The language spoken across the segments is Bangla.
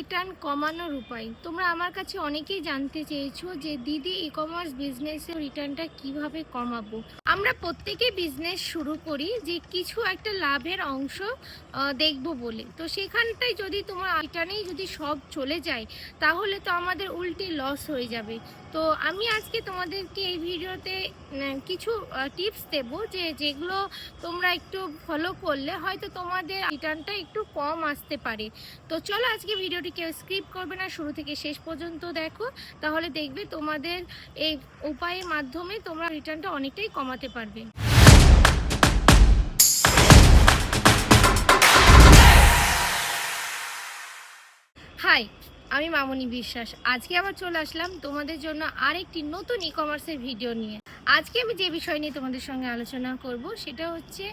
রিটার্ন কমানোর উপায়। তোমরা আমার কাছে অনেকেই জানতে চেয়েছো যে দিদি ই কমার্স বিজনেসে রিটার্নটা কীভাবে কমাবো। আমরা প্রত্যেকেই বিজনেস শুরু করি যে কিছু একটা লাভের অংশ দেখব বলে। তো সেখানটাই যদি তোমার রিটার্নেই যদি সব চলে যায়, তাহলে তো আমাদের উল্টে লস হয়ে যাবে। তো আমি আজকে তোমাদেরকে এই ভিডিওতে কিছু টিপস দেবো যে যেগুলো তোমরা একটু ফলো করলে হয়তো তোমাদের রিটার্নটা একটু কম আসতে পারে। তো চলো আজকে ভিডিওটি কেউ স্কিপ করবে না, শুরু থেকে শেষ পর্যন্ত দেখো। তাহলে দেখবে তোমাদের এই উপায়ের মাধ্যমে তোমরা রিটার্নটা অনেকটাই কমাতে পারবে। হাই আমি মামনি বিশ্বাস। আজকে আবার চলে আসলাম তোমাদের জন্য আরেকটি নতুন ই কমার্সের ভিডিও নিয়ে। আজকে আমি যে বিষয় নিয়ে তোমাদের সঙ্গে আলোচনা করব, সেটা হচ্ছে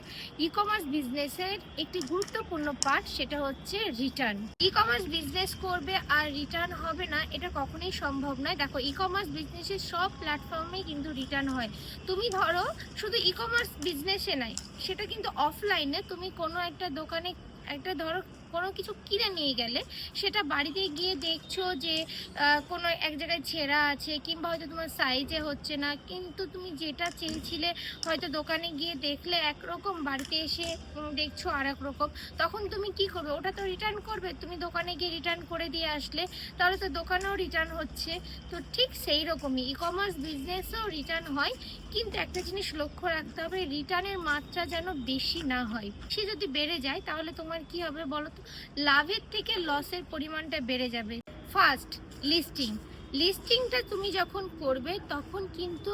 ই কমার্স বিজনেসের একটি গুরুত্বপূর্ণ পার্ট সেটা হচ্ছে রিটার্ন ই কমার্স বিজনেস করবে আর রিটার্ন হবে না, এটা কখনোই সম্ভব নয়। দেখো ই কমার্স বিজনেসের সব প্ল্যাটফর্মেই কিন্তু রিটার্ন হয়। তুমি ধরো, শুধু ই কমার্স বিজনেসে নাই, সেটা কিন্তু অফলাইনে তুমি কোনো একটা দোকানে, একটা ধরো কোনো কিছু কিনে নিয়ে গেলে সেটা বাড়িতে গিয়ে দেখছ যে কোনো এক জায়গায় ছেঁড়া আছে কিংবা হয়তো তোমার সাইজে হচ্ছে না। কিন্তু তুমি যেটা চেয়েছিলে হয়তো দোকানে গিয়ে দেখলে একরকম, বাড়িতে এসে দেখছ আর এক রকম তখন তুমি কি করবে? ওটা তো রিটার্ন করবে। তুমি দোকানে গিয়ে রিটার্ন করে দিয়ে আসলে তাহলে তো দোকানেও রিটার্ন হচ্ছে। তো ঠিক সেই রকমই ই কমার্স বিজনেসেও রিটার্ন হয়। কিন্তু একটা জিনিস লক্ষ্য রাখতে হবে রিটার্নের মাত্রা যেন বেশি না হয়। সে যদি বেড়ে যায় তাহলে তোমার কি হবে বলো লাভের থেকে লসের পরিমাণটা বেড়ে যাবে। ফার্স্ট লিস্টিং লিস্টিংটা তুমি যখন করবে, তখন কিন্তু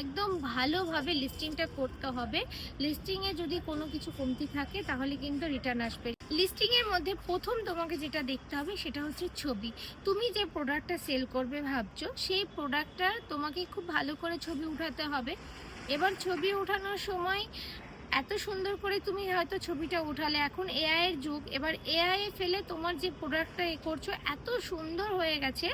একদম ভালোভাবে লিস্টিংটা করতে হবে। লিস্টিংয়ে যদি কোনো কিছু কমতি থাকে, তাহলে কিন্তু রিটার্ন আসবে। লিস্টিংয়ের মধ্যে প্রথম তোমাকে যেটা দেখতে হবে, সেটা হচ্ছে ছবি। তুমি যে প্রোডাক্টটা সেল করবে ভাবছ, সেই প্রোডাক্টটা তোমাকে খুব ভালো করে ছবি উঠাতে হবে। এবার ছবি ওঠানোর সময় এত সুন্দর করে তুমি হয়তো ছবিটা উঠালে। এখন এআই এর যুগ। এবার এআই ফেলে তোমার যে প্রোডাক্টটা এ করছ, এত সুন্দর হয়ে গেছে।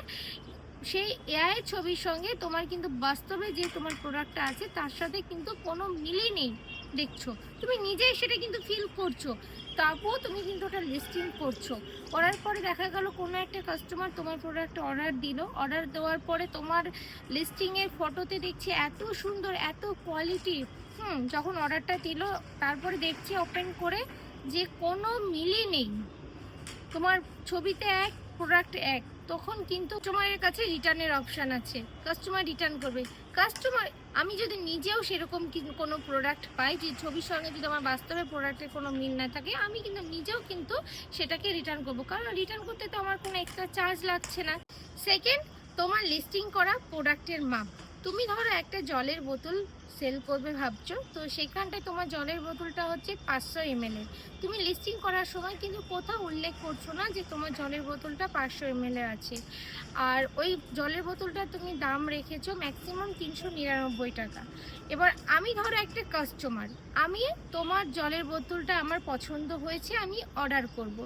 সেই এআই ছবির সঙ্গে তোমার কিন্তু বাস্তবে যে তোমার প্রোডাক্টটা আছে, তার সাথে কিন্তু কোনো মিলই নেই। দেখছ? তুমি নিজেই সেটা কিন্তু ফিল করছ। তারপর তুমি কিন্তু ওটা লিস্টিং করছ। করার পরে দেখা গেল কোনো একটা কাস্টমার তোমার প্রোডাক্ট অর্ডার দিল। অর্ডার দেওয়ার পরে তোমার লিস্টিংয়ের ফটোতে দেখছি এত সুন্দর, এত কোয়ালিটি হুম, যখন অর্ডারটা দিল, তারপরে দেখছি ওপেন করে যে কোনো মিলই নেই। তোমার ছবিতে এক প্রোডাক্ট এক, তখন কিন্তু কাস্টমারের কাছে রিটার্নের অপশান আছে। কাস্টমার রিটার্ন করবে। কাস্টমার আমি যদি নিজেও সেরকম কোনো প্রোডাক্ট পাই, যে ছবির সঙ্গে যদি আমার বাস্তবে প্রোডাক্টের কোনো মিল না থাকে, আমি কিন্তু নিজেও কিন্তু সেটাকে রিটার্ন করব। কারণ রিটার্ন করতে তো আমার কোনো এক্সট্রা চার্জ লাগছে না। সেকেন্ড তোমার লিস্টিং করা প্রোডাক্টের মাপ। তুমি ধরো একটা জলের বোতল সেল করবে ভাবছ? তো সেখানটায় তোমার জলের বোতলটা হচ্ছে পাঁচশো এমএল এর। তুমি লিস্টিং করার সময় কিন্তু কোথাও উল্লেখ করছ না যে তোমার জলের বোতলটা পাঁচশো এমএল এর আছে। আর ওই জলের বোতলটা তুমি দাম রেখেছো ম্যাক্সিমাম তিনশো নিরানব্বই টাকা। এবার আমি ধরো একটা কাস্টমার আমি তোমার জলের বোতলটা আমার পছন্দ হয়েছে, আমি অর্ডার করব।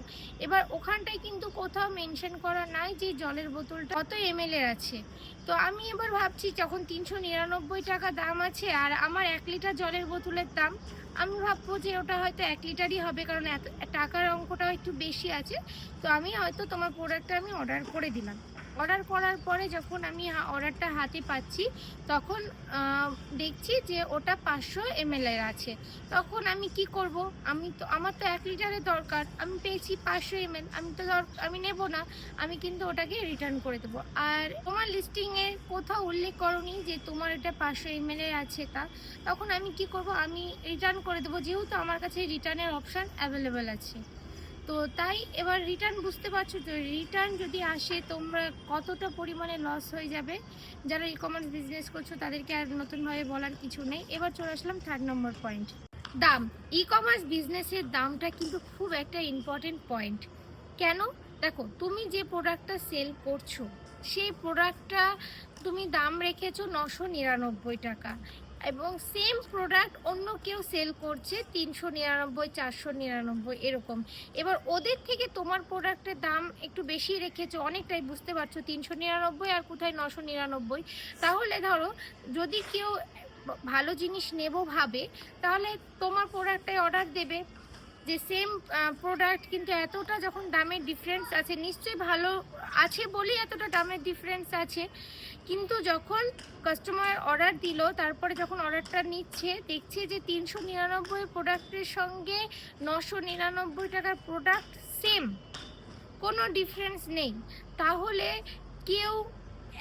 এবার ওখানটায় কিন্তু কোথাও মেনশন করা নাই যে জলের বোতলটা কত এমএল এর আছে। তো আমি এবার ভাবছি যখন তিনশো নিরানব্বই টাকা দাম আছে আর আমার এক লিটার জলের বোতলের দাম আমি ভাববো যে ওটা হয়তো এক লিটারই হবে, কারণ এত, টাকার অঙ্কটাও একটু বেশি আছে। তো আমি হয়তো তোমার প্রোডাক্টটা আমি অর্ডার করে দিলাম। অর্ডার করার পরে যখন আমি অর্ডারটা হাতে পাচ্ছি, তখন দেখছি যে ওটা পাঁচশো এমএল এর আছে। তখন আমি কি করব? আমি তো, আমার তো এক লিটারের দরকার। আমি পেয়েছি পাঁচশো এমএল আমি তো আমি নেব না। আমি কিন্তু ওটাকে রিটার্ন করে দেবো। আর তোমার লিস্টিংয়ে কোথাও উল্লেখ করনি যে তোমার এটা পাঁচশো এমএল এর আছে তা? তখন আমি কি করব? আমি রিটার্ন করে দেবো, যেহেতু আমার কাছে রিটার্নের অপশান অ্যাভেলেবেল আছে। তো তাই এবার রিটার্ন বুঝতে পারছ তো রিটার্ন যদি আসে, তোমরা কতটা পরিমাণে লস হয়ে যাবে? যারা ই কমার্স বিজনেস করছ, তাদেরকে আর নতুনভাবে বলার কিছু নেই। এবার চলে আসলাম থার্ড নম্বর পয়েন্ট দাম। ই কমার্স বিজনেসের দামটা কিন্তু খুব একটা ইম্পর্টেন্ট পয়েন্ট কেন? দেখো, তুমি যে প্রোডাক্টটা সেল করছ, সেই প্রোডাক্টটা তুমি দাম রেখেছো নশো নিরানব্বই টাকা। এবং সেম প্রোডাক্ট অন্য কেউ সেল করছে তিনশো নিরানব্বই, চারশো নিরানব্বই, এরকম। এবার ওদের থেকে তোমার প্রোডাক্টের দাম একটু বেশি রেখেছো, অনেকটাই বুঝতে পারছ, তিনশো নিরানব্বই আর কোথায় নশো নিরানব্বই। তাহলে ধরো, যদি কেউ ভালো জিনিস নেব ভাবে, তাহলে তোমার প্রোডাক্টটাই অর্ডার দেবে। যে সেম প্রোডাক্ট কিন্তু এতটা যখন দামের ডিফারেন্স আছে, নিশ্চয়ই ভালো আছে বলেই এতটা দামের ডিফারেন্স আছে। কিন্তু যখন কাস্টমার অর্ডার দিল, তারপরে যখন অর্ডারটা নিচ্ছে, দেখছে যে তিনশো নিরানব্বই প্রোডাক্টের সঙ্গে নশো নিরানব্বই টাকার প্রোডাক্ট সেম কোনো ডিফারেন্স নেই। তাহলে কেউ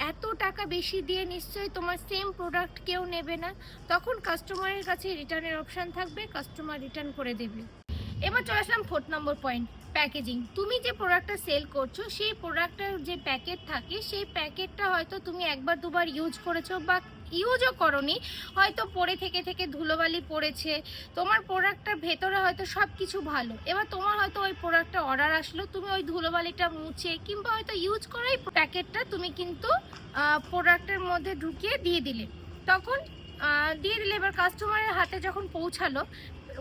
এত টাকা বেশি দিয়ে নিশ্চয়ই তোমার সেম প্রোডাক্ট কেউ নেবে না। তখন কাস্টমারের কাছে রিটার্নের অপশান থাকবে কাস্টমার রিটার্ন করে দেবে। এবার চলে আসলাম ফোর্থ নম্বর পয়েন্ট প্যাকেজিং তুমি যে প্রোডাক্টটা সেল করছ, সেই প্রোডাক্টের যে প্যাকেট থাকে, সেই প্যাকেটটা হয়তো তুমি একবার দুবার ইউজ করেছ বা ইউজও করনি, হয়তো পরে থেকে থেকে ধুলোবালি পড়েছে। তোমার প্রোডাক্টটার ভেতরে হয়তো সব কিছু ভালো। এবার তোমার হয়তো ওই প্রোডাক্টটা অর্ডার আসলো, তুমি ওই ধুলোবালিটা মুছে কিংবা হয়তো ইউজ করাই প্যাকেটটা তুমি কিন্তু প্রোডাক্টের মধ্যে ঢুকিয়ে দিয়ে দিলে। তখন দিয়ে দিলে এবার কাস্টমারের হাতে যখন পৌঁছালো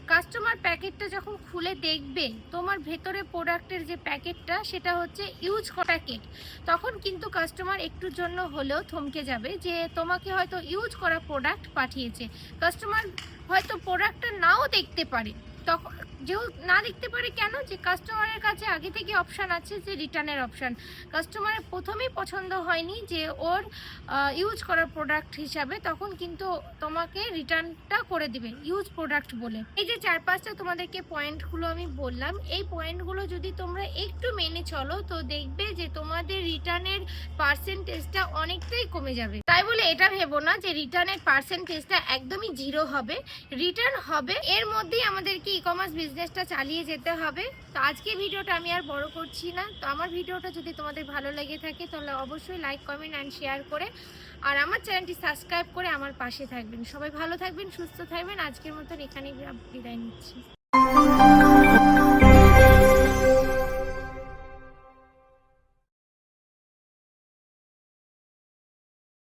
কাস্টমার প্যাকেটটা যখন খুলে দেখবে তোমার ভেতরে প্রোডাক্টের যে প্যাকেটটা সেটা হচ্ছে ইউজ প্যাকেট তখন কিন্তু কাস্টমার একটুর জন্য হলেও থমকে যাবে যে তোমাকে হয়তো ইউজ করা প্রোডাক্ট পাঠিয়েছে। কাস্টমার হয়তো প্রোডাক্টটা নাও দেখতে পারে। তখন যেও না দেখতে পারে কেন যে কাস্টমারের কাছে আগে থেকে অপশান আছে যে রিটার্নের অপশান কাস্টমারের প্রথমেই পছন্দ হয়নি যে ওর ইউজ করার প্রোডাক্ট হিসাবে, তখন কিন্তু তোমাকে রিটার্নটা করে দিবে ইউজ প্রোডাক্ট বলে। এই যে চার পাঁচটা তোমাদেরকে পয়েন্টগুলো আমি বললাম, এই পয়েন্টগুলো যদি তোমরা একটু মেনে চলো, তো দেখবে যে তোমাদের রিটার্নের পার্সেন্টেজটা অনেকটাই কমে যাবে। তাই বলে এটা ভেবো না যে রিটার্নের পার্সেন্টেজটা একদমই জিরো হবে। রিটার্ন হবে, এর মধ্যেই আমাদেরকে ই কমার্স বিজনেসটা চালিয়ে যেতে হবে। তো আজকে ভিডিওটা আমি আর বড় করছি না। তো আমার ভিডিওটা যদি তোমাদের ভালো লেগে থাকে, তাহলে অবশ্যই লাইক কমেন্ট অ্যান্ড শেয়ার করে আর আমার চ্যানেলটি সাবস্ক্রাইব করে আমার পাশে থাকবেন। সবাই ভালো থাকবেন, সুস্থ থাকবেন। আজকের মতন এখানেই বিদায় নিচ্ছি।